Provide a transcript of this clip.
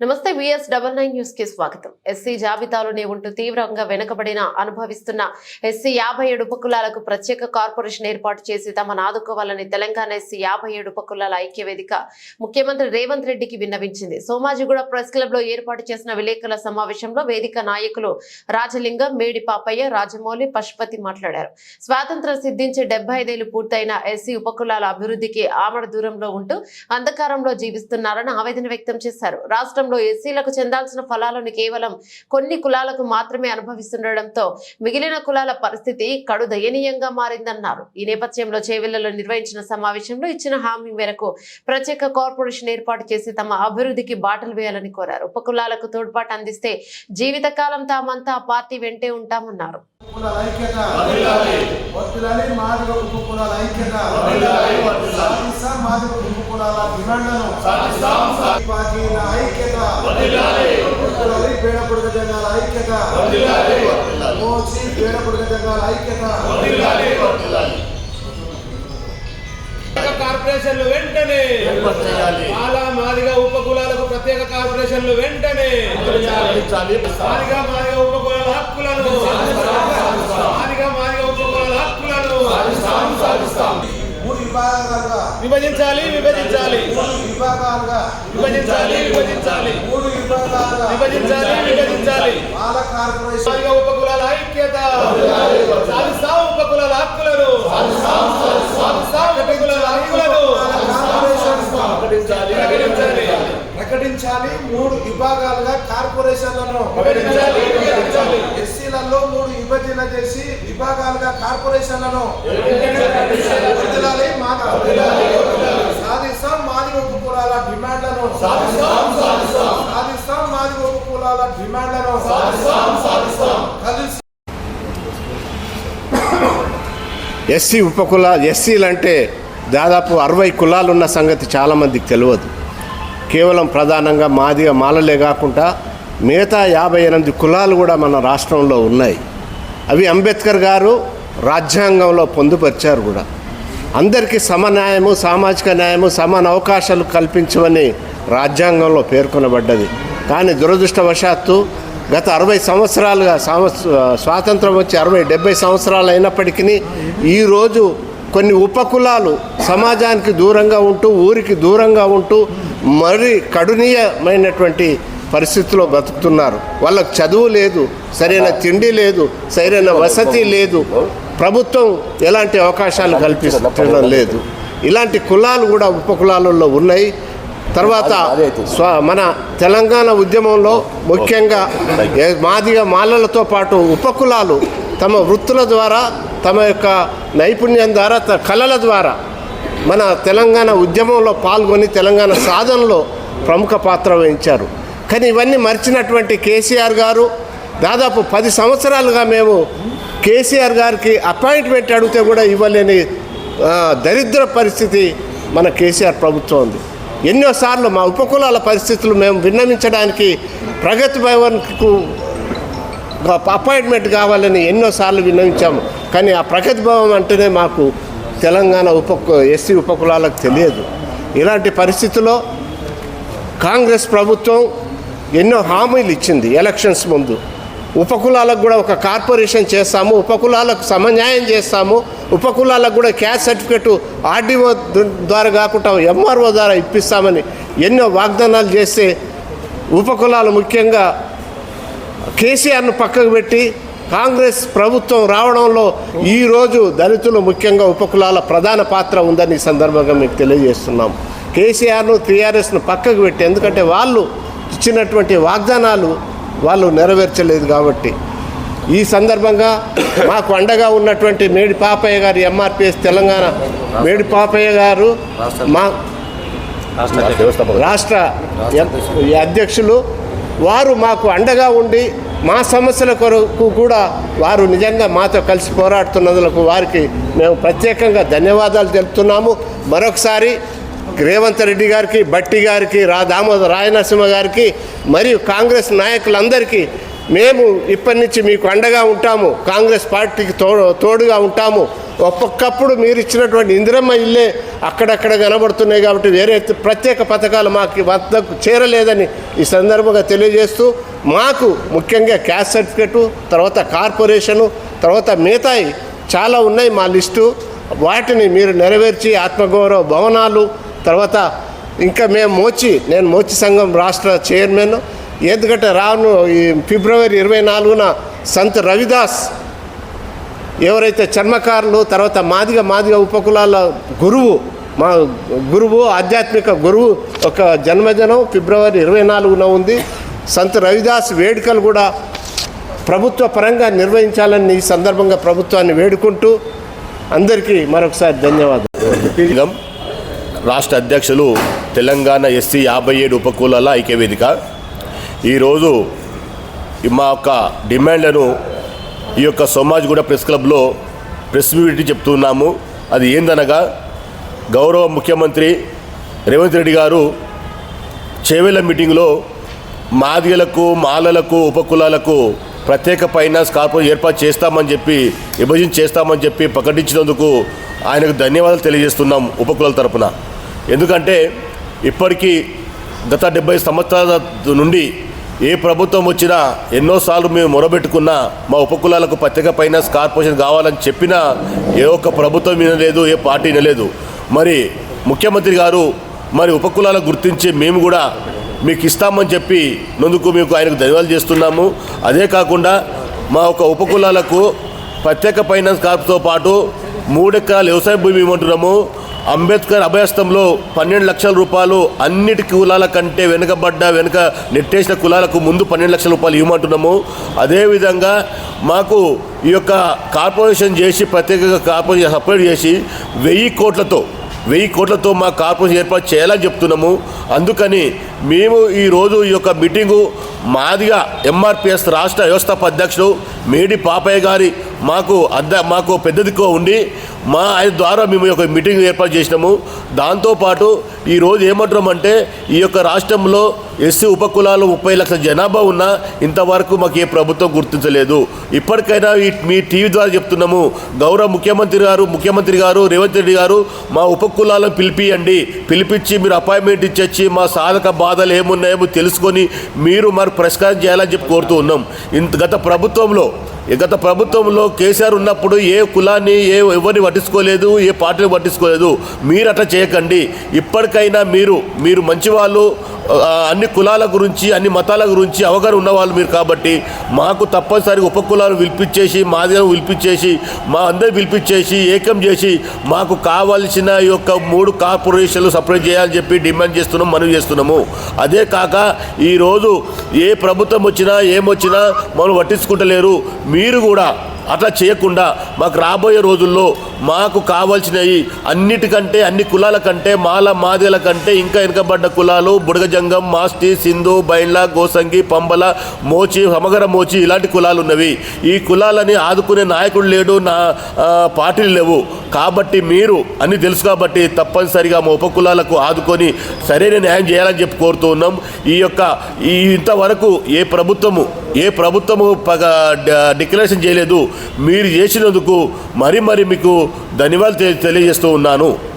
నమస్తే VS double nine న్యూస్కి స్వాగతం. ఎస్సీ జాబితాలోనే ఉంటూ తీవ్రంగా వెనుకబడిన అనుభవిస్తున్న ఎస్సీ యాభై ఏడు ఉపకులాలకు ప్రత్యేక కార్పొరేషన్ ఏర్పాటు చేసి తమను ఆదుకోవాలని తెలంగాణ ఎస్సీ యాభై ఏడు ఉపకులాల ఐక్య వేదిక ముఖ్యమంత్రి రేవంత్ రెడ్డికి విన్నవించింది. సోమాజిగూడ ప్రెస్ క్లబ్లో ఏర్పాటు చేసిన విలేకరుల సమావేశంలో వేదిక నాయకులు రాజలింగం మేడి పాపయ్య రాజమౌళి పశుపతి మాట్లాడారు. స్వాతంత్రం సిద్ధించి డెబ్బై ఐదేళ్ళు పూర్తయిన ఎస్సీ ఉపకులాల అభివృద్ధికి ఆమడ దూరంలో ఉంటూ అంధకారంలో జీవిస్తున్నారని ఆవేదన వ్యక్తం చేశారు. రాష్ట్రం రాష్ట్రంలో ఎస్సీలకు చెందాల్సిన ఫలాలను కేవలం కొన్ని కులాలకు మాత్రమే అనుభవిస్తుండటంతో మిగిలిన కులాల పరిస్థితి కడు దయనీయంగా మారిందన్నారు. ఈ నేపథ్యంలో చేవెళ్ళలో నిర్వహించిన సమావేశంలో ఇచ్చిన హామీ మేరకు ప్రత్యేక కార్పొరేషన్ ఏర్పాటు చేసి తమ అభివృద్ధికి బాటలు వేయాలని కోరారు. ఉపకులాలకు తోడ్పాటు అందిస్తే జీవితకాలం తామంతా పార్టీ వెంటే ఉంటామన్నారు. మాదిగ ఐక్యత సాధిస్తాం మాదిగ డిమాండ్లను ఐక్యత పేడ పుడక ఐక్యత. మోచి పేడ పుడక జంగాల ఐక్యత ప్రత్యేక కార్పొరేషన్లు వెంటనే. మాలా మాదిగా ఉపకులాలకు ప్రత్యేక కార్పొరేషన్లు వెంటనే. మాదిగా మాదిగా ఉపకులాల హక్కులను. మాదిగా మాదిగా ఉపకులాల హక్కులను. విభజించాలి విభజించాలి. విభజించాలి విభజించాలి. మూడు విభజించాలి విభజించాలి. ఉపకులాల ఐక్యత. సాధిస్తాం ఉపకులాల హక్కులను. ఉపకులాల ప్రకటించాలి ప్రకటించాలి. మూడు విభాగాలుగా కార్పొరేషన్లను ప్రకటించాలి ఎస్సీలలో మూడు విభజన చేసి విభాగాలుగా కార్పొరేషన్లను సాధిస్తాం మాది ఒక్క కులాల డిమాండ్లను సాధిస్తాం కులాల డిమాండ్లను ఎస్సీ ఉపకుల ఎస్సీలు అంటే దాదాపు అరవై కులాలు ఉన్న సంగతి చాలామందికి తెలియదు. కేవలం ప్రధానంగా మాదిగా మాలలే కాకుండా మిగతా యాభై ఎనిమిది కులాలు కూడా మన రాష్ట్రంలో ఉన్నాయి. అవి అంబేద్కర్ గారు రాజ్యాంగంలో పొందుపరిచారు కూడా. అందరికీ సమన్యాయము సామాజిక న్యాయము సమాన అవకాశాలు కల్పించమని రాజ్యాంగంలో పేర్కొనబడ్డది. కానీ దురదృష్టవశాత్తు గత అరవై సంవత్సరాలుగా స్వాతంత్రం వచ్చి అరవై డెబ్బై సంవత్సరాలు అయినప్పటికీ ఈరోజు కొన్ని ఉపకులాలు సమాజానికి దూరంగా ఉంటూ ఊరికి దూరంగా ఉంటూ మరి కడునీయమైనటువంటి పరిస్థితిలో బతుకుతున్నారు వాళ్ళకు చదువు లేదు సరైన తిండి లేదు సరైన వసతి లేదు. ప్రభుత్వం ఎలాంటి అవకాశాలు కల్పించడం లేదు. ఇలాంటి కులాలు కూడా ఉపకులాలలో ఉన్నాయి. తర్వాత స్వ మన తెలంగాణ ఉద్యమంలో ముఖ్యంగా మాదిగ మాలలతో పాటు ఉపకులాలు తమ వృత్తుల ద్వారా తమ యొక్క నైపుణ్యం ద్వారా త- కళల ద్వారా మన తెలంగాణ ఉద్యమంలో పాల్గొని తెలంగాణ సాధనలో ప్రముఖ పాత్ర వహించారు. కానీ ఇవన్నీ మర్చినటువంటి కేసీఆర్ గారు దాదాపు పది సంవత్సరాలుగా మేము కేసీఆర్ గారికి అపాయింట్మెంట్ అడిగితే కూడా ఇవ్వలేని దరిద్ర పరిస్థితి మన కేసీఆర్ ప్రభుత్వం ఉంది. ఎన్నోసార్లు మా ఉపకులాల పరిస్థితులు మేము విన్నవించడానికి ప్రగతి భవన్కు అపాయింట్మెంట్ కావాలని ఎన్నోసార్లు విన్నవించాము కానీ ఆ ప్రగతి భవన్ అంటేనే మాకు తెలంగాణ ఉప ఎస్సీ ఉపకులాలకు తెలియదు. ఇలాంటి పరిస్థితుల్లో కాంగ్రెస్ ప్రభుత్వం ఎన్నో హామీలు ఇచ్చింది ఎలక్షన్స్ ముందు. ఉపకులాలకు కూడా ఒక కార్పొరేషన్ చేస్తాము ఉపకులాలకు సమన్యాయం చేస్తాము ఉపకులాలకు కూడా క్యాస్ట్ సర్టిఫికెట్ ఆర్డీఓ ద్వారా కాకుండా ఎంఆర్ఓ ద్వారా ఇప్పిస్తామని ఎన్నో వాగ్దానాలు చేస్తే ఉపకులాలు ముఖ్యంగా కేసీఆర్ను పక్కకు పెట్టి కాంగ్రెస్ ప్రభుత్వం రావడంలో ఈరోజు దళితులు ముఖ్యంగా ఉపకులాల ప్రధాన పాత్ర ఉందని ఈ సందర్భంగా మీకు తెలియజేస్తున్నాం. కేసీఆర్ను టీఆర్ఎస్ను పక్కకు పెట్టి ఎందుకంటే వాళ్ళు ఇచ్చినటువంటి వాగ్దానాలు వాళ్ళు నెరవేర్చలేదు కాబట్టి. ఈ సందర్భంగా మాకు అండగా ఉన్నటువంటి మేడి పాపయ్య గారు ఎంఆర్పిఎస్ తెలంగాణ మేడి పాపయ్య గారు మా రాష్ట్ర అధ్యక్షులు వారు మాకు అండగా ఉండి మా సమస్యల కొరకు కూడా వారు నిజంగా మాతో కలిసి పోరాడుతున్నందుకు వారికి మేము ప్రత్యేకంగా ధన్యవాదాలు తెలుపుతున్నాము. మరొకసారి రేవంత్ రెడ్డి గారికి బట్టి గారికి రా దామోదర్ రాయనరసింహ గారికి మరియు కాంగ్రెస్ నాయకులందరికీ మేము ఇప్పటి నుంచి మీకు అండగా ఉంటాము. కాంగ్రెస్ పార్టీకి తో తోడుగా ఉంటాము. ఒక్కొక్కప్పుడు మీరు ఇచ్చినటువంటి ఇందిరమ్మ ఇల్లే అక్కడక్కడ కనబడుతున్నాయి కాబట్టి వేరే ప్రత్యేక పథకాలు మాకు వద్దకు చేరలేదని ఈ సందర్భంగా తెలియజేస్తూ మాకు ముఖ్యంగా క్యాస్ట్ సర్టిఫికెట్ తర్వాత కార్పొరేషను తర్వాత మిగతాయి చాలా ఉన్నాయి మా లిస్టు. వాటిని మీరు నెరవేర్చి ఆత్మగౌరవ భవనాలు తర్వాత ఇంకా మేము మోచి నేను మోచి సంఘం రాష్ట్ర చైర్మన్ ఎందుకంటే రాను ఈ ఫిబ్రవరి ఇరవై నాలుగున సంత్ రవిదాస్ ఎవరైతే చర్మకారులు తర్వాత మాదిగ మాదిగ ఉపకులాల గురువు మా గురువు ఆధ్యాత్మిక గురువు ఒక జన్మదినం ఫిబ్రవరి ఇరవై నాలుగున ఉంది. సంత్ రవిదాస్ వేడుకలు కూడా ప్రభుత్వ పరంగా నిర్వహించాలని ఈ సందర్భంగా ప్రభుత్వాన్ని వేడుకుంటూ అందరికీ మరొకసారి ధన్యవాదాలు. రాష్ట్ర అధ్యక్షులు తెలంగాణ ఎస్సీ యాభై ఏడు ఉపకులాల ఐక్యవేదిక. ఈరోజు మా యొక్క డిమాండ్లను ఈ యొక్క సోమాజిగూడ ప్రెస్ క్లబ్లో ప్రెస్ మీట్ చెప్తున్నాము. అది ఏందనగా గౌరవ ముఖ్యమంత్రి రేవంత్ రెడ్డి గారు చేవెళ్ళ మీటింగ్లో మాదిగలకు మాలలకు ఉపకులాలకు ప్రత్యేక ఫైనాన్స్ కార్పొరేషన్ ఏర్పాటు చేస్తామని చెప్పి విభజన చేస్తామని చెప్పి ప్రకటించినందుకు ఆయనకు ధన్యవాదాలు తెలియజేస్తున్నాం ఉపకులాల తరపున. ఎందుకంటే ఇప్పటికీ గత డెబ్బై సంవత్సరాల నుండి ఏ ప్రభుత్వం వచ్చినా ఎన్నోసార్లు మేము మొరబెట్టుకున్నా మా ఉపకులాలకు ప్రత్యేక ఫైనాన్స్ కార్పొరేషన్ కావాలని చెప్పినా ఏ ఒక్క ప్రభుత్వం వినలేదు ఏ పార్టీ వినలేదు మరి ముఖ్యమంత్రి గారు మరి ఉపకులాలను గుర్తించి మేము కూడా మీకు ఇస్తామని చెప్పి నందుకు మీకు ఆయనకు ధన్యవాదాలు చేస్తున్నాము. అదే కాకుండా మా ఒక ఉపకులాలకు ప్రత్యేక ఫైనాన్స్ కార్పుతో పాటు మూడెకరాల వ్యవసాయ భూమి ఇవ్వమంటున్నాము. అంబేద్కర్ అభయస్థంలో పన్నెండు లక్షల రూపాయలు అన్నిటి కులాల కంటే వెనుకబడ్డ వెనుక నెట్టేసిన కులాలకు ముందు పన్నెండు లక్షల రూపాయలు ఇవ్వమంటున్నాము. అదేవిధంగా మాకు ఈ యొక్క కార్పొరేషన్ చేసి ప్రత్యేకంగా కార్పొరేషన్ సపరేట్ చేసి వెయ్యి కోట్లతో వెయ్యి కోట్లతో మా కార్పొరేషన్ ఏర్పాటు చేయాలని చెప్తున్నాము. అందుకని మేము ఈరోజు ఈ యొక్క మీటింగు మాదిగా ఎంఆర్పిఎస్ రాష్ట్ర వ్యవస్థాపక అధ్యక్షుడు మేడి పాపయ్య గారి మాకు అద్ద మాకు పెద్ద దిక్కు ఉండి మా ఆయన ద్వారా మేము ఈ యొక్క మీటింగ్ ఏర్పాటు చేసినాము. దాంతోపాటు ఈరోజు ఏమంటున్నామంటే ఈ యొక్క రాష్ట్రంలో ఎస్సీ ఉపకులాలు ముప్పై లక్షల జనాభా ఉన్నా ఇంతవరకు మాకు ఏ ప్రభుత్వం గుర్తించలేదు. ఇప్పటికైనా మీ టీవీ ద్వారా చెప్తున్నాము గౌరవ ముఖ్యమంత్రి గారు ముఖ్యమంత్రి గారు రేవంత్ రెడ్డి గారు మా ఉపకులాలను పిలిపియండి. పిలిపించి మీరు అపాయింట్మెంట్ ఇచ్చి మా సాధక బాధలు ఏమున్నాయో తెలుసుకొని మీరు మరి పరిష్కారం చేయాలని చెప్పి కోరుతూ ఉన్నాం. ఇంత గత ప్రభుత్వంలో గత ప్రభుత్వంలో కేసీఆర్ ఉన్నప్పుడు ఏ కులాన్ని ఏ ఎవరిని పట్టించుకోలేదు ఏ పార్టీని పట్టించుకోలేదు. మీరు అట్లా చేయకండి. ఇప్పటికైనా మీరు మీరు మంచివాళ్ళు అన్ని కులాల గురించి అన్ని మతాల గురించి అవగాహన ఉన్నవాళ్ళు మీరు కాబట్టి మాకు తప్పనిసరిగా ఉపకులాలు పిలిపించేసి మాదిగను పిలిపించేసి మా అందరు పిలిపించేసి ఏకం చేసి మాకు కావాల్సిన ఈ యొక్క మూడు కార్పొరేషన్లు సపరేట్ చేయాలని చెప్పి డిమాండ్ చేస్తున్నాం మనం చేస్తున్నాము. అదే కాక ఈరోజు ఏ ప్రభుత్వం వచ్చినా ఏమొచ్చినా మనం పట్టించుకుంటలేరు. మీరు కూడా అట్లా చేయకుండా మాకు రాబోయే రోజుల్లో మాకు కావాల్సినవి అన్నిటికంటే అన్ని కులాల కంటే మాల మాదిల కంటే ఇంకా వెనుకబడ్డ కులాలు బుడగజంగం మాస్టి సింధు బైండ్ల గోసంగి పంబల మోచి సమగర మోచి ఇలాంటి కులాలు ఉన్నవి. ఈ కులాలని ఆదుకునే నాయకుడు లేడు నా పార్టీలు లేవు. కాబట్టి మీరు అన్ని తెలుసు కాబట్టి తప్పనిసరిగా మా ఉపకులాలకు ఆదుకొని సరైన న్యాయం చేయాలని చెప్పి కోరుతూ ఉన్నాం. ఈ యొక్క ఈ ఇంతవరకు ఏ ప్రభుత్వము ఏ ప్రభుత్వము పగ డిక్లరేషన్ చేయలేదు. మీరు చేసినందుకు మరీ మరి మీకు ధన్యవాదాలు తెలియజేస్తూ ఉన్నాను.